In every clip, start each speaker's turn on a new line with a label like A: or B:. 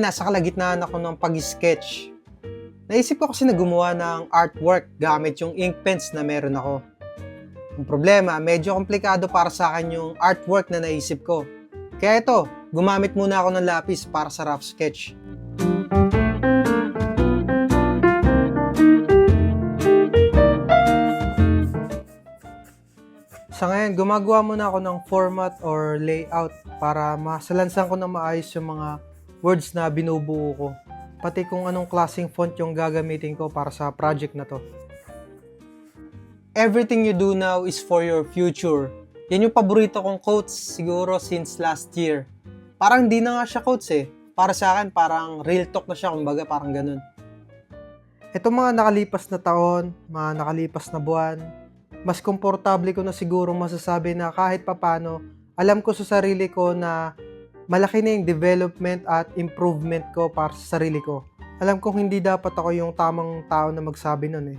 A: ngayon, nasa kalagitnaan ako ng pag-sketch. Naisip ko kasi na gumawa ng artwork gamit yung ink pens na meron ako. Ang problema, medyo komplikado para sa akin yung artwork na naisip ko. Kaya ito, gumamit muna ako ng lapis para sa rough sketch. Sa ngayon, gumagawa muna ako ng format or layout para masalansan ko na maayos yung mga words na binubuo ko. Pati kung anong klaseng font yung gagamitin ko para sa project na to. Everything you do now is for your future. Yan yung paborito kong quotes siguro since last year. Parang di na nga siya quotes eh. Para sa akin, parang real talk na siya, kumbaga parang ganun. Itong mga nakalipas na taon, mga nakalipas na buwan, mas komportable ko na siguro masasabi na kahit papano, alam ko sa sarili ko na malaki na yung development at improvement ko para sa sarili ko. Alam kong hindi dapat ako yung tamang tao na magsabi nun eh.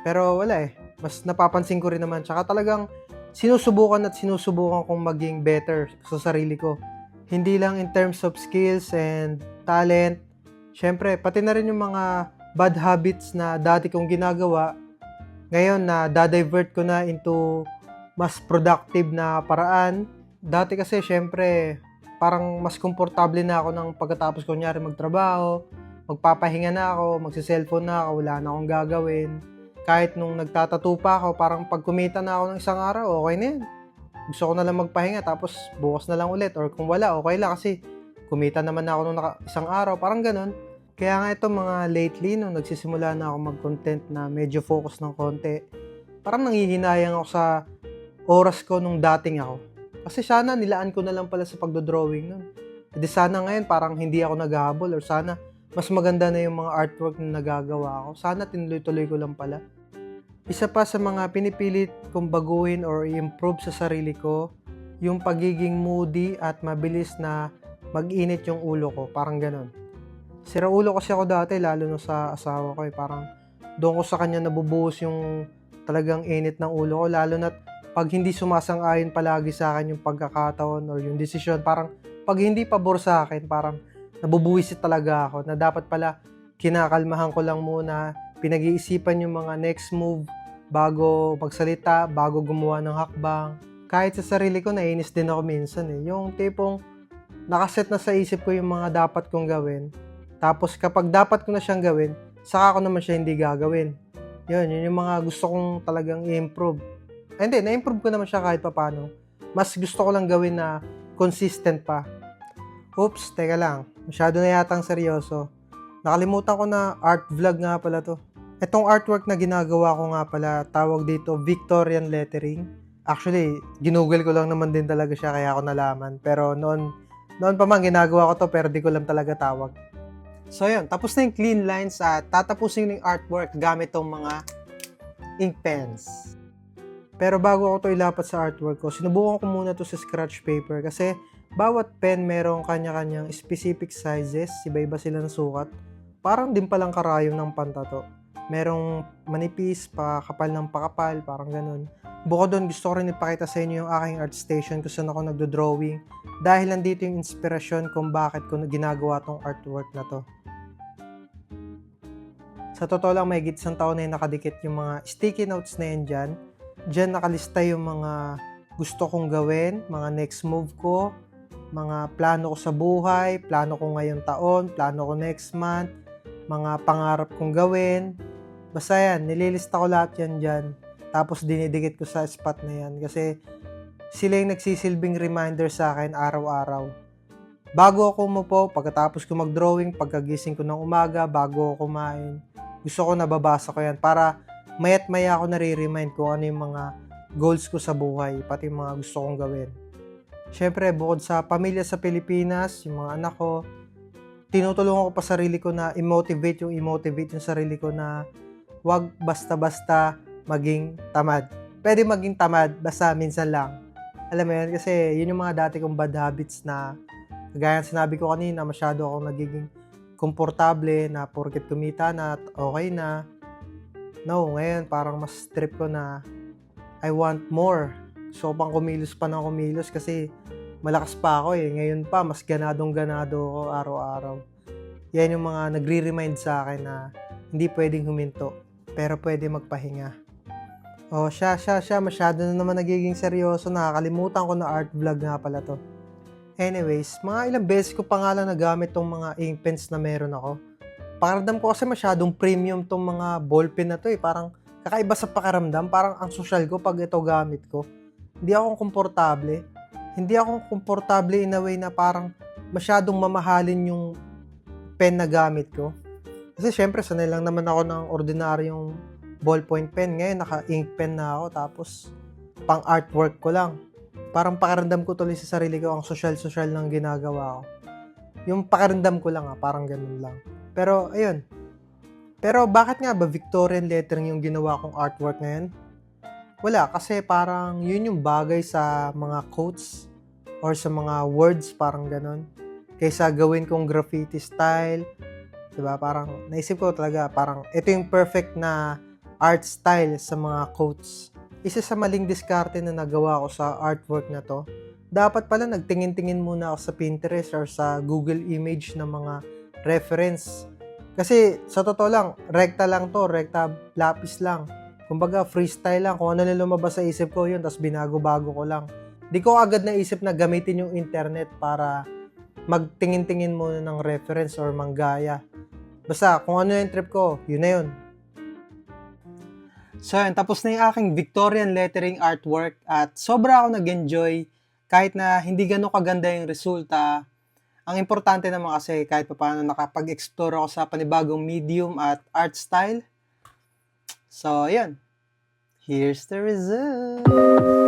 A: Pero wala eh. Mas napapansin ko rin naman. Tsaka talagang sinusubukan at sinusubukan kong maging better sa sarili ko. Hindi lang in terms of skills and talent. Siyempre, pati na rin yung mga bad habits na dati kong ginagawa. Ngayon na da-divert ko na into mas productive na paraan. Dati kasi, syempre, parang mas komportable na ako ng pagkatapos ko nyari magtrabaho, magpapahinga na ako, magsi-cellphone na ako, wala na akong gagawin. Kahit nung nagtatato pa ako, parang pag kumita na ako ng isang araw, okay na yan. Gusto ko na lang magpahinga, tapos bukas na lang ulit. Or kung wala, okay lang kasi kumita naman na ako nung naka, isang araw, parang ganun. Kaya nga ito mga lately, nung nagsisimula na ako mag-content na medyo focus ng konti, parang nangihinayang ako sa oras ko nung dating ako. Kasi sana nilaan ko na lang pala sa pagdodrawing nun. E di sana ngayon parang hindi ako naghahabol or sana mas maganda na yung mga artwork na nagagawa ko. Sana tinuloy-tuloy ko lang pala. Isa pa sa mga pinipilit kong baguhin or i-improve sa sarili ko, yung pagiging moody at mabilis na mag-init yung ulo ko. Parang ganun. Sira ulo kasi ako dati, lalo na sa asawa ko. Eh. Parang doon ko sa kanya nabubuhos yung talagang init ng ulo ko. Lalo na pag hindi sumasang-ayon palagi sa akin yung pagkakataon or yung desisyon, parang pag hindi pabor sa akin, parang nabubuwisit talaga ako na dapat pala kinakalmahan ko lang muna, pinag-iisipan yung mga next move bago magsalita, bago gumawa ng hakbang. Kahit sa sarili ko, nainis din ako minsan eh. Yung tipong nakaset na sa isip ko yung mga dapat kong gawin. Tapos kapag dapat ko na siyang gawin, saka ko naman siya hindi gagawin. Yun, yun yung mga gusto kong talagang i-improve. Ay, hindi, na-improve ko naman siya kahit papano. Mas gusto ko lang gawin na consistent pa. Oops, teka lang. Masyado na yatang seryoso. Nakalimutan ko na art vlog nga pala to. Itong artwork na ginagawa ko nga pala, tawag dito Victorian lettering. Actually, ginugol ko lang naman din talaga siya kaya ako nalaman. Pero noon, noon pa man ginagawa ko to pero di ko lang talaga tawag. So yun, tapos na yung clean lines at tatapusin yung artwork gamit tong mga ink pens. Pero bago ako to ilapat sa artwork ko, sinubukan ko muna to sa scratch paper kasi bawat pen merong kanya-kanyang specific sizes, iba-iba sila ng sukat. Parang din palang karayom ng pantato. Merong manipis, pakapal ng pakapal, parang ganun. Bukod doon, gusto ko rin ipakita sa inyo yung aking art station kung saan ako nagdo-drawing dahil nandito yung inspirasyon kung bakit ko ginagawa tong artwork na to. Sa totoo lang, may isang taon na yung nakadikit yung mga sticky notes na yan dyan. Dyan nakalista yung mga gusto kong gawin, mga next move ko, mga plano ko sa buhay, plano ko ngayong taon, plano ko next month, mga pangarap kong gawin. Basta yan, nililista ko lahat yan dyan. Tapos dinidikit ko sa spot na yan kasi sila yung nagsisilbing reminder sa akin araw-araw. Bago ako umupo, pagkatapos ko mag-drawing, pagkagising ko ng umaga, bago ako kumain, gusto ko nababasa ko yan para mayat maya ako nare-remind kung ano yung mga goals ko sa buhay, pati mga gusto kong gawin. Siyempre, bukod sa pamilya sa Pilipinas, yung mga anak ko, tinutulungan ko pa sarili ko na i-motivate yung i-motivate yung sarili ko na wag basta-basta maging tamad. Pwede maging tamad, basta minsan lang. Alam mo yun, kasi yun yung mga dati kong bad habits na kagaya sinabi ko kanina, masyado akong nagiging komportable na porket kumita na okay na. No, ngayon parang mas trip ko na I want more. So pang kumilos pa ng kumilos kasi malakas pa ako eh. Ngayon pa, mas ganadong ganado ako araw-araw. Yan yung mga nagre-remind sa akin na hindi pwedeng huminto, pero pwede magpahinga. Oh, siya, siya, siya, masyado na naman nagiging seryoso. Nakakalimutan ko na art vlog nga pala to. Anyways, mga ilang beses ko pa nga lang nagamit tong mga ink pens na meron ako. Pakiramdam ko kasi masyadong premium tong mga ballpen na to eh. Parang kakaiba sa pakiramdam. Parang ang social ko pag ito gamit ko. Hindi ako komportable. Hindi ako komportable in a way na parang masyadong mamahalin yung pen na gamit ko. Kasi syempre, sanay lang naman ako ng ordinaryong ballpoint pen. Ngayon, naka-ink pen na ako. Tapos, pang artwork ko lang. Parang pakiramdam ko tuloy sa sarili ko ang social-social ng ginagawa ko. Yung pakiramdam ko lang ah, parang ganun lang. Pero, ayun. Pero bakit nga ba Victorian lettering yung ginawa kong artwork ngayon? Wala, kasi parang yun yung bagay sa mga quotes or sa mga words, parang ganun. Kaysa gawin kong graffiti style, diba? Parang naisip ko talaga, parang ito yung perfect na art style sa mga quotes. Isa sa maling diskarte na nagawa ko sa artwork na to, dapat pala nagtingin-tingin muna ako sa Pinterest or sa Google image ng mga reference. Kasi sa totoo lang, rekta lang to, rekta lapis lang. Kumbaga freestyle lang, kung ano na lumabas sa isip ko yun, tapos binago-bago ko lang. Di ko agad naisip na gamitin yung internet para magtingin-tingin muna ng reference or manggaya. Basta, kung ano yung trip ko, yun na yun. So, yun, tapos na yung aking Victorian lettering artwork at sobra ako nag-enjoy kahit na hindi ganun kaganda yung resulta. Ang importante naman kasi kahit paano nakapag-explore ako sa panibagong medium at art style. So, yun. Here's the result.